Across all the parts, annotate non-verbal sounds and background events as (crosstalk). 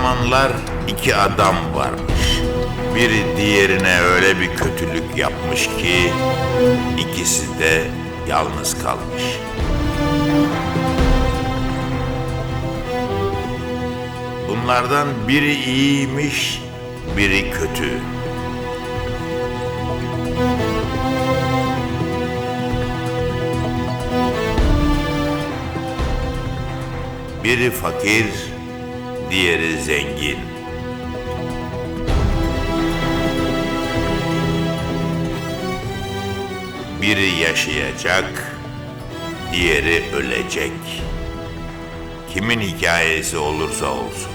zamanlar iki adam varmış. Biri diğerine öyle bir kötülük yapmış ki ikisi de yalnız kalmış. Bunlardan biri iyiymiş, biri kötü. Biri fakir, diğeri zengin. Biri yaşayacak, diğeri ölecek. Kimin hikayesi olursa olsun.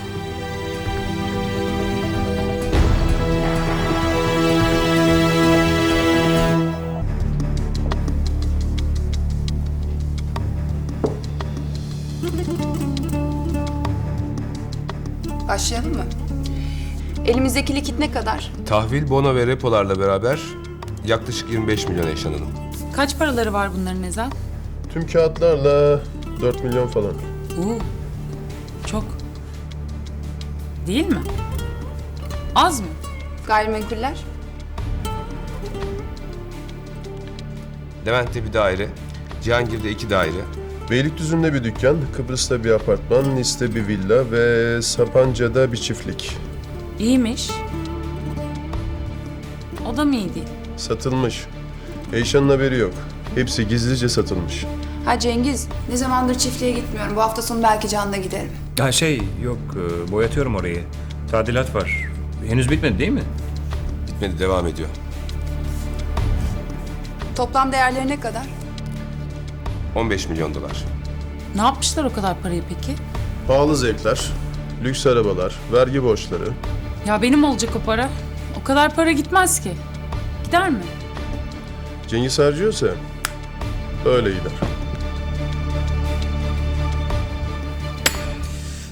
Başlayalım mı? Elimizdeki likit ne kadar? Tahvil, bono ve repolarla beraber yaklaşık 25 milyon yaşanalım. Kaç paraları var bunların Nezat? Tüm kağıtlarla 4 milyon falan. Oo, çok. Değil mi? Az mı? Gayrimenkuller? Levent'te bir daire, Cihangir'de iki daire, Beylikdüzü'nde bir dükkan, Kıbrıs'ta bir apartman, Nice'de bir villa ve Sapanca'da bir çiftlik. İyiymiş. O da mı iyi değil? Satılmış. Eyşan'ın haberi yok. Hepsi gizlice satılmış. Ha Cengiz, ne zamandır çiftliğe gitmiyorum. Bu hafta sonu belki Can'la giderim. Ha şey yok e, boyatıyorum orayı. Tadilat var. Henüz bitmedi değil mi? bitmedi devam ediyor. Toplam değerleri ne kadar? 15 milyon dolar. Ne yapmışlar o kadar parayı peki? Pahalı zevkler, lüks arabalar, vergi borçları. Ya benim olacak o para. O kadar para gitmez ki. Gider mi? Cengiz harcıyorsa öyle gider.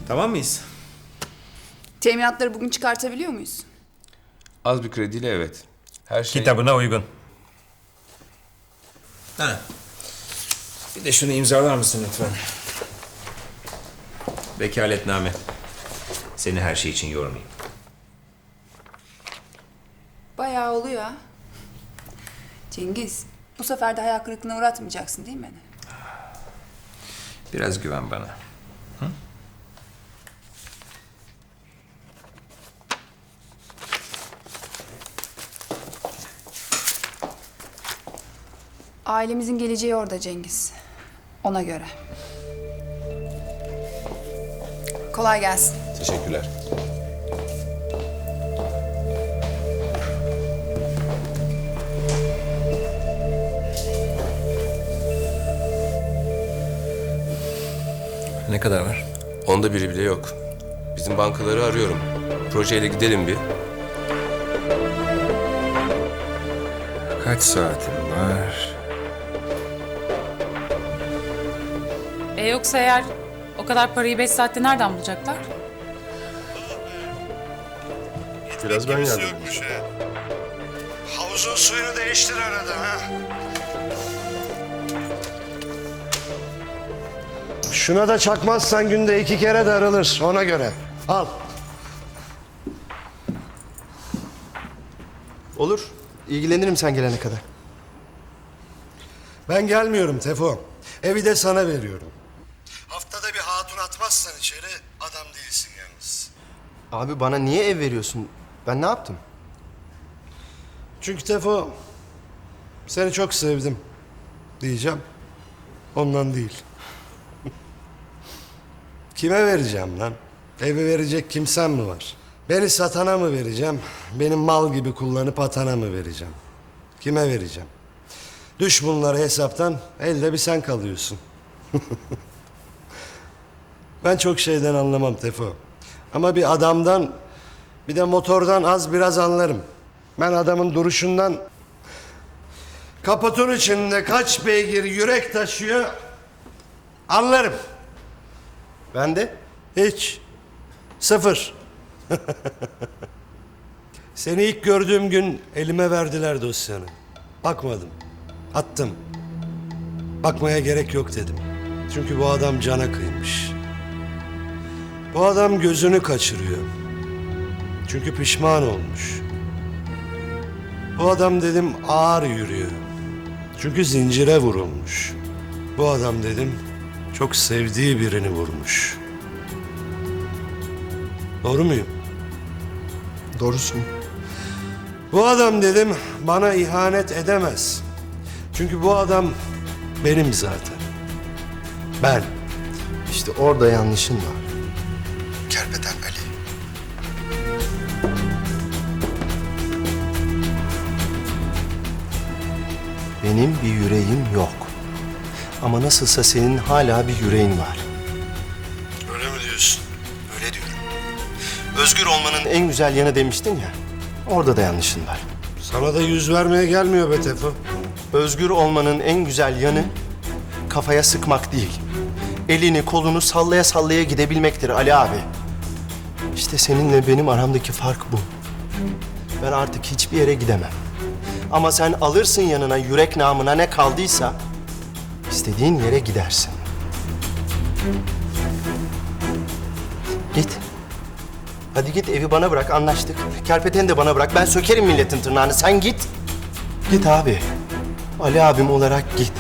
Tamam mıyız? Teminatları bugün çıkartabiliyor muyuz? Az bir krediyle evet. Her şey... Kitabına uygun. Ha. Bir de şunu imzalar mısın lütfen? Vekaletname. Seni her şey için yormayayım. Bayağı oluyor ha. Cengiz, bu sefer de hayal kırıklığına uğratmayacaksın değil mi beni? Biraz güven bana. Ailemizin geleceği orada Cengiz. Ona göre. Kolay gelsin. Teşekkürler. Ne kadar var? Onda biri bile yok. Bizim bankaları arıyorum. Projeyle gidelim bir. Kaç saatim var? E yoksa eğer o kadar parayı 5 saatte nereden bulacaklar? Biraz ben yardım edeyim. Havuzun suyunu değiştir arada ha. Şuna da çakmazsan günde iki kere darılır ona göre. Al. Olur. İlgilenirim sen gelene kadar. Ben gelmiyorum Tefo. Evi de sana veriyorum. Abi bana niye ev veriyorsun? Ben ne yaptım? Çünkü Tefo seni çok sevdim diyeceğim. Ondan değil. (laughs) Kime vereceğim lan? Evi verecek kimsem mi var? Beni satana mı vereceğim? Benim mal gibi kullanıp atana mı vereceğim? Kime vereceğim? Düş bunları hesaptan, elde bir sen kalıyorsun. (laughs) ben çok şeyden anlamam Tefo. Ama bir adamdan, bir de motordan az biraz anlarım. Ben adamın duruşundan... Kaputun içinde kaç beygir yürek taşıyor anlarım. Ben de. Hiç. Sıfır. (laughs) Seni ilk gördüğüm gün elime verdiler dosyanı. Bakmadım. Attım. Bakmaya gerek yok dedim. Çünkü bu adam cana kıymış. Bu adam gözünü kaçırıyor. Çünkü pişman olmuş. Bu adam dedim ağır yürüyor. Çünkü zincire vurulmuş. Bu adam dedim çok sevdiği birini vurmuş. Doğru muyum? Doğrusun. Bu adam dedim bana ihanet edemez. Çünkü bu adam benim zaten. Ben. İşte orada yanlışın var. Benim bir yüreğim yok. Ama nasılsa senin hala bir yüreğin var. Öyle mi diyorsun? Öyle diyorum. Özgür olmanın en güzel yanı demiştin ya. Orada da yanlışın var. Sana da yüz vermeye gelmiyor be Tefo. Özgür olmanın en güzel yanı kafaya sıkmak değil. Elini kolunu sallaya sallaya gidebilmektir Ali abi. İşte seninle benim aramdaki fark bu. Ben artık hiçbir yere gidemem. Ama sen alırsın yanına yürek namına ne kaldıysa istediğin yere gidersin. Git. Hadi git evi bana bırak anlaştık. Kerpeten de bana bırak. Ben sökerim milletin tırnağını. Sen git. Git abi. Ali abim olarak git.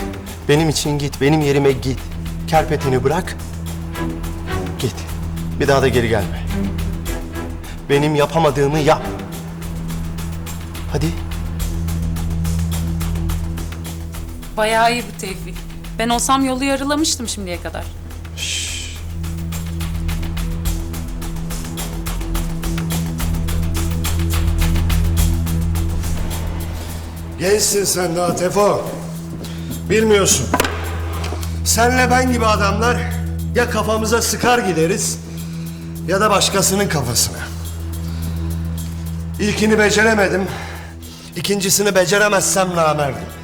Benim için git. Benim yerime git. Kerpeteni bırak. Git. Bir daha da geri gelme. Benim yapamadığımı yap. Hadi. Bayağı iyi bu Tevfik. Ben olsam yolu yarılamıştım şimdiye kadar. Gençsin sen daha Tefo. Bilmiyorsun. Senle ben gibi adamlar ya kafamıza sıkar gideriz ya da başkasının kafasına. İlkini beceremedim. İkincisini beceremezsem namerdim.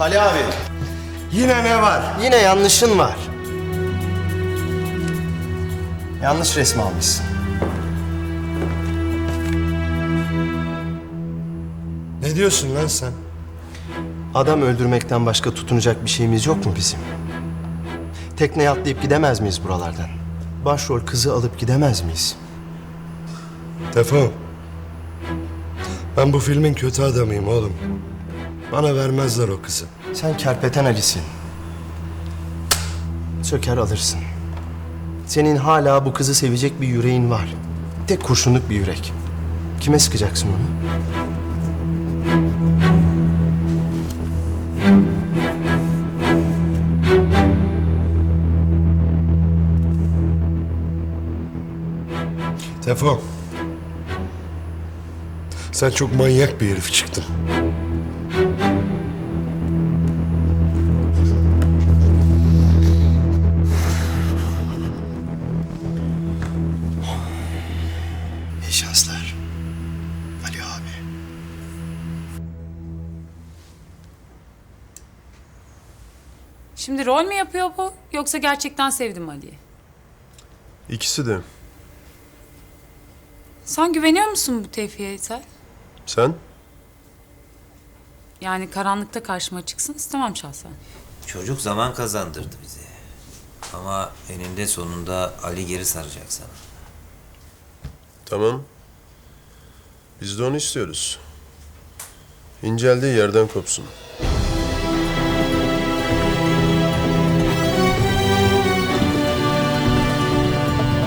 Ali abi. Yine ne var? Yine yanlışın var. Yanlış resmi almışsın. Ne diyorsun lan sen? Adam öldürmekten başka tutunacak bir şeyimiz yok mu bizim? Tekneye atlayıp gidemez miyiz buralardan? Başrol kızı alıp gidemez miyiz? Tefo. Ben bu filmin kötü adamıyım oğlum. Bana vermezler o kızı. Sen kerpeten Ali'sin. Söker alırsın. Senin hala bu kızı sevecek bir yüreğin var. Tek kurşunluk bir yürek. Kime sıkacaksın onu? Tefo. Sen çok manyak bir herif çıktın. Şimdi rol mü yapıyor bu yoksa gerçekten sevdim Ali'yi? İkisi de. Sen güveniyor musun bu Tevfik'e İsel? Sen? Yani karanlıkta karşıma çıksın istemem şahsen. Çocuk zaman kazandırdı bize. Ama eninde sonunda Ali geri saracak sana. Tamam. Biz de onu istiyoruz. İnceldiği yerden kopsun.